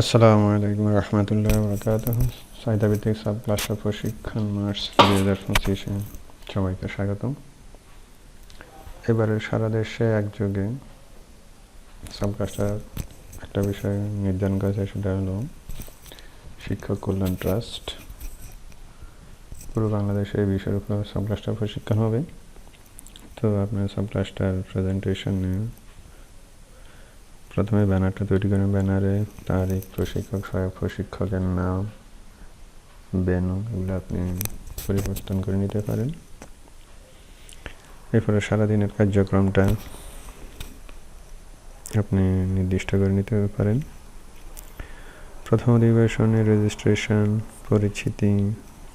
আসসালামু আলাইকুম রহমতুল্লাহ বরকাত সাহিত্যাভিত্তিক সাব ক্লাসের প্রশিক্ষণ মার্চ দুই হাজার পঁচিশে সবাইকে স্বাগতম। এবারে সারা দেশে একযোগে সাব ক্লাসটার একটা বিষয় নির্ধারণ করেছে সেটা হলো শিক্ষক কল্যাণ ট্রাস্ট। পুরো বাংলাদেশে এই বিষয়ের উপর সাব ক্লাসটার প্রশিক্ষণ হবে। তো আপনার সাব ক্লাসটার প্রেজেন্টেশনে প্রথমে ব্যানারটা তৈরি করেন। ব্যানারে তারিখ, প্রশিক্ষক, সহায়ক প্রশিক্ষকের নাম বেনু এগুলো আপনি পরিবর্তন করে নিতে পারেন। এরপরে সারাদিনের কার্যক্রমটা আপনি নির্দিষ্ট করে নিতে পারেন। প্রথম অধিবেশনে রেজিস্ট্রেশন পরিচিতি,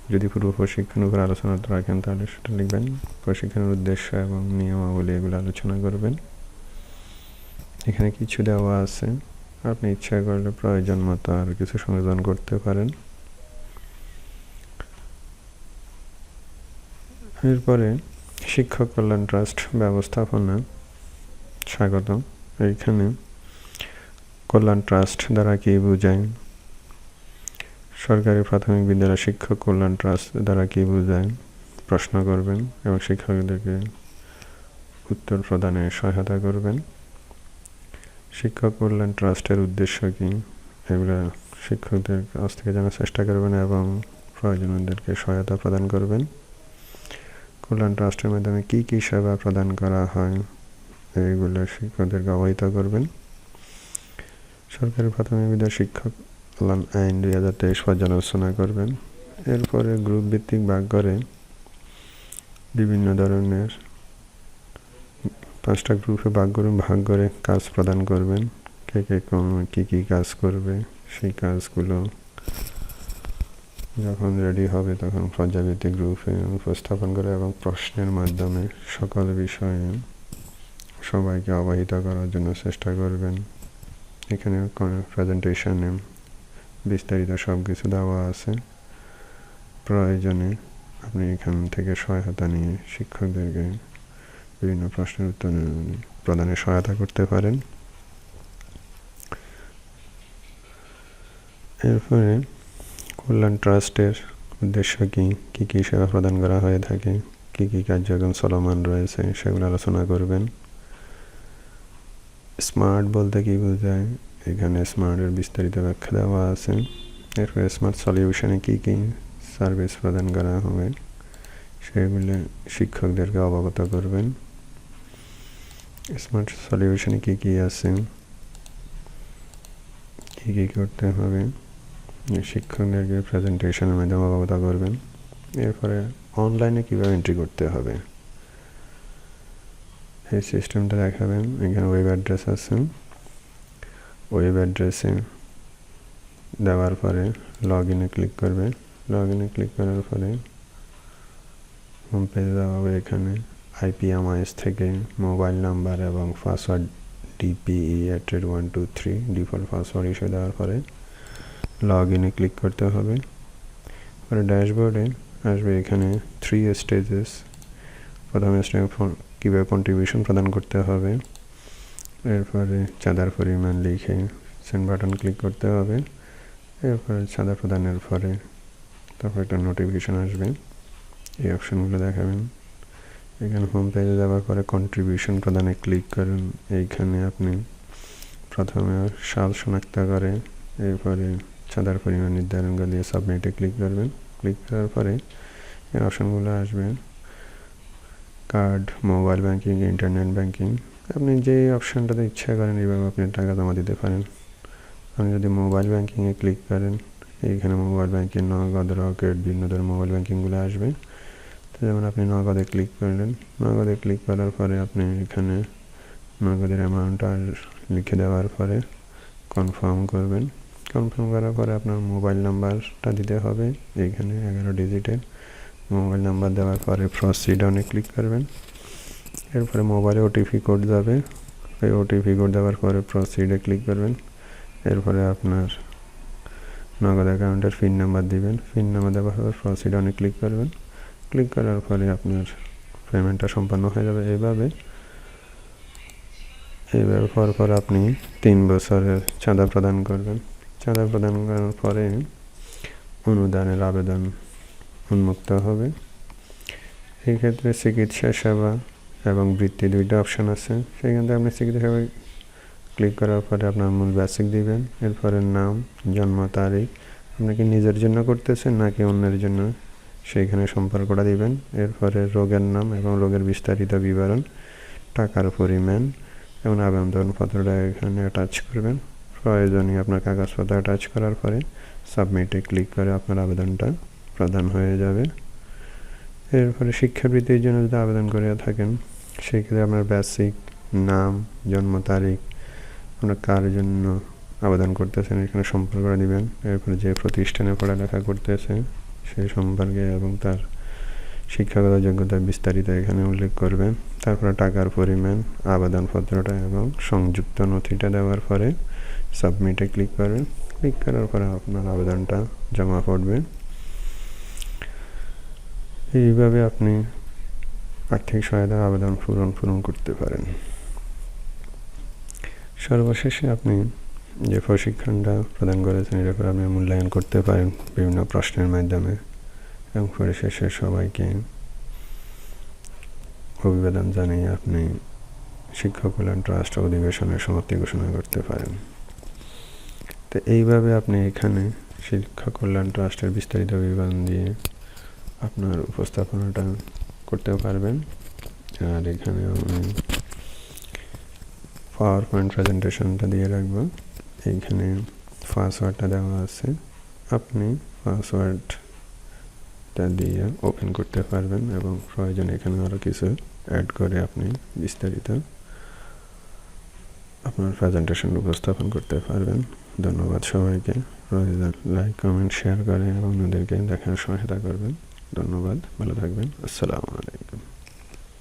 যদি পূর্ব প্রশিক্ষণ উপর আলোচনা রাখেন তাহলে সেটা লিখবেন। প্রশিক্ষণের উদ্দেশ্য এবং নিয়মাবলী এগুলো আলোচনা করবেন। এখানে কিছু দেওয়া আছে। আপনি ইচ্ছা করলে প্রয়োজন মতো আর কিছু সংযোজন করতে পারেন। এরপরে শিক্ষক কল্যাণ ট্রাস্ট ব্যবস্থাপনা স্বাগত এইখানে কল্যাণ ট্রাস্ট দ্বারা কী বোঝায়? সরকারি প্রাথমিক বিদ্যালয় শিক্ষক কল্যাণ ট্রাস্ট দ্বারা কী বোঝায়? প্রশ্ন করবেন এবং শিক্ষকদেরকে উত্তর প্রদানে সহায়তা করবেন। শিক্ষক কল্যাণ ট্রাস্টের উদ্দেশ্য কি? এগুলো শিক্ষকদের কাছ থেকে জানার চেষ্টা করবেন এবং প্রয়োজনীয়দেরকে সহায়তা প্রদান করবেন। কল্যাণ ট্রাস্টের মাধ্যমে কি কি সেবা প্রদান করা হয় এইগুলো শিক্ষকদেরকে অবহিত করবেন। সরকারি প্রাথমিক বিদ্যালয় শিক্ষক কল্যাণ আইন দুই হাজার তেইশ পর্যালোচনা করবেন। এরপরে গ্রুপ ভিত্তিক ভাগ করে বিভিন্ন ধরনের পাঁচটা গ্রুপে ভাগ করে ভাগ করে কাজ প্রদান করবেন। কে কে কোন কী কী কাজ করবে, সেই কাজগুলো যখন রেডি হবে তখন পর্যাবৃত্তি গ্রুপে উপস্থাপন করে এবং প্রশ্নের মাধ্যমে সকল বিষয়ে সবাইকে অবহিত করার জন্য চেষ্টা করবেন। এখানে প্রেজেন্টেশনে বিস্তারিত সব কিছু দেওয়া আছে। প্রয়োজনে আপনি এখান থেকে সহায়তা নিয়ে শিক্ষকদেরকে বিভিন্ন প্রশ্নের উত্তর প্রদানে সহায়তা করতে পারেন। এরপরে কল্যাণ ট্রাস্টের উদ্দেশ্য কি? কী কী সেবা প্রদান করা হয়ে থাকে? কী কী কার্যক্রম চলমান রয়েছে? সেগুলো আলোচনা করবেন। স্মার্ট বলতে কি বোঝায়? এখানে স্মার্টের বিস্তারিত ব্যাখ্যা দেওয়া আছে। এরপরে স্মার্ট সলিউশনে কী কী সার্ভিস প্রদান করা হবে? সেগুলো শিক্ষকদেরকে অবগত করবেন। স্মার্ট সলিউশনে কী কী আছে কী কী করতে হবে। শিক্ষকদেরকে প্রেজেন্টেশনের মাধ্যমে অবগত করবেন। এরপরে অনলাইনে কীভাবে এন্ট্রি করতে হবে? এই সিস্টেমটা দেখাবেন। এখানে ওয়েব অ্যাড্রেস আছে। ওয়েব অ্যাড্রেসে দেওয়ার পরে লগ ইনে ক্লিক করবে। লগ ইনে ক্লিক করার পরে হোম পেজে দেওয়া হবে এখানে। আইপিএমআইএস থেকে মোবাইল নাম্বার এবং password DPE at one two three default password হিসেবে দেওয়ার পরে লগ ইনে ক্লিক করতে হবে। পরে ড্যাশবোর্ডে আসবে এখানে থ্রি স্টেজেস প্রথম স্টেজ কীভাবে কন্ট্রিবিউশন প্রদান করতে হবে। এরপরে চাঁদার পরিমাণ লিখে সেন্ড বাটন ক্লিক করতে হবে। এরপরে চাঁদা প্রদানের পরে তারপর একটা নোটিফিকেশান আসবে। এই অপশানগুলো দেখাবেন। এখানে হোম পেজে যাওয়ার পরে কন্ট্রিবিউশন প্রদানে ক্লিক করুন। এইখানে আপনি প্রথমে সাল শনাক্ত করে এরপরে চাঁদার পরিমাণ নির্ধারণ করে দিয়ে সাবমিটে ক্লিক করবেন। ক্লিক করার পরে এই অপশানগুলো আসবে। Card mobile banking internet banking আপনি যে অপশানটাতে ইচ্ছা করেন এইভাবে আপনি টাকা জমা দিতে পারেন। আপনি যদি মোবাইল ব্যাঙ্কিংয়ে ক্লিক করেন, এইখানে মোবাইল ব্যাঙ্কিং নগদ, রকেট বিভিন্ন ধরনের মোবাইল ব্যাঙ্কিংগুলো আসবে। যেমন আপনি নগদে ক্লিক করলেন, নগদে ক্লিক করার পরে আপনি এখানে নগদের অ্যামাউন্টটা লিখে দেওয়ার পরে কনফার্ম করবেন। কনফার্ম করার পরে আপনার মোবাইল নাম্বারটা দিতে হবে এইখানে এগারো ডিজিটের মোবাইল নাম্বার দেওয়ার পরে প্রসিড অনে ক্লিক করবেন। এরপরে মোবাইলে ওটিপি কোড যাবে। ওই ওটিপি কোড দেওয়ার পরে প্রসিডে ক্লিক করবেন। এরপরে আপনার নগদ অ্যাকাউন্টের পিন নাম্বার দিবেন। পিন নাম্বার দেওয়ার পর প্রসিড অনে ক্লিক করবেন। ক্লিক করার পরে আপনার পেমেন্টটা সম্পন্ন হয়ে যাবে। এইভাবে এইভাবে পর পর আপনি তিন বছরের চাঁদা প্রদান করবেন। চাঁদা প্রদান করার পরে অনুদানের আবেদন উন্মুক্ত হবে। এই ক্ষেত্রে চিকিৎসা সেবা এবং বৃত্তি দুইটা অপশান আছে। সেখান থেকে আপনি চিকিৎসা সেবায় ক্লিক করার পরে আপনার মূল বেসিক দিবেন। এরপরে নাম, জন্ম তারিখ, আপনি কি নিজের জন্য করতেছেন নাকি অন্যের জন্য? সেইখানে সম্পর্কটা দিবেন। এরপরে রোগের নাম এবং রোগের বিস্তারিত বিবরণ, টাকার পরিমাণ এবং আবেদনপত্রটা এখানে অ্যাটাচ করবেন। প্রয়োজনীয় আপনার কাগজপত্র অ্যাটাচ করার পরে সাবমিটে ক্লিক করে আপনার আবেদনটা প্রদান হয়ে যাবে। এরপরে শিক্ষাবৃত্তির জন্য যদি আবেদন করে থাকেন, সেক্ষেত্রে আপনার বেসিক নাম, জন্ম তারিখ, আপনার কার জন্য আবেদন করতেছেন, এখানে সম্পর্কটা দিবেন। এরপরে যে প্রতিষ্ঠানে পড়ালেখা করতেছে সেই সম্পর্কে এবং তার শিক্ষাগত যোগ্যতা বিস্তারিত এখানে উল্লেখ করবেন তারপরে টাকার পরিমাণ, আবেদনপত্রটা এবং সংযুক্ত নথিটা দেওয়ার পরে সাবমিটে ক্লিক করবেন। ক্লিক করার পরে আপনার আবেদনটা জমা পড়বে। এইভাবে আপনি আর্থিক সহায়তা আবেদন পূরণ পূরণ করতে পারেন। সর্বশেষে আপনি যে প্রশিক্ষণটা প্রদান করেছেন এর আপনি মূল্যায়ন করতে পারেন বিভিন্ন প্রশ্নের মাধ্যমে এবং পরিশেষে সবাইকে অভিবাদন জানিয়ে আপনি শিক্ষক কল্যাণ ট্রাস্ট অধিবেশনের সমাপ্তি ঘোষণা করতে পারেন। তো এইভাবে আপনি এখানে শিক্ষা কল্যাণ ট্রাস্টের বিস্তারিত বিবরণ দিয়ে আপনার উপস্থাপনাটা করতে পারবেন। আর এখানে আমি পাওয়ার পয়েন্ট প্রেজেন্টেশনটা দিয়ে রাখব। এইখানে পাসওয়ার্ডটা দেওয়া আছে। আপনি পাসওয়ার্ডটা দিয়ে ওপেন করতে পারবেন এবং প্রয়োজনে এখানে আরও কিছু অ্যাড করে আপনি বিস্তারিত আপনার প্রেজেন্টেশন উপস্থাপন করতে পারবেন। ধন্যবাদ সবাইকে। প্রয়োজন লাইক কমেন্ট শেয়ার করে এবং ওদেরকে দেখার সহায়তা করবেন। ধন্যবাদ। ভালো থাকবেন। আসসালামু আলাইকুম।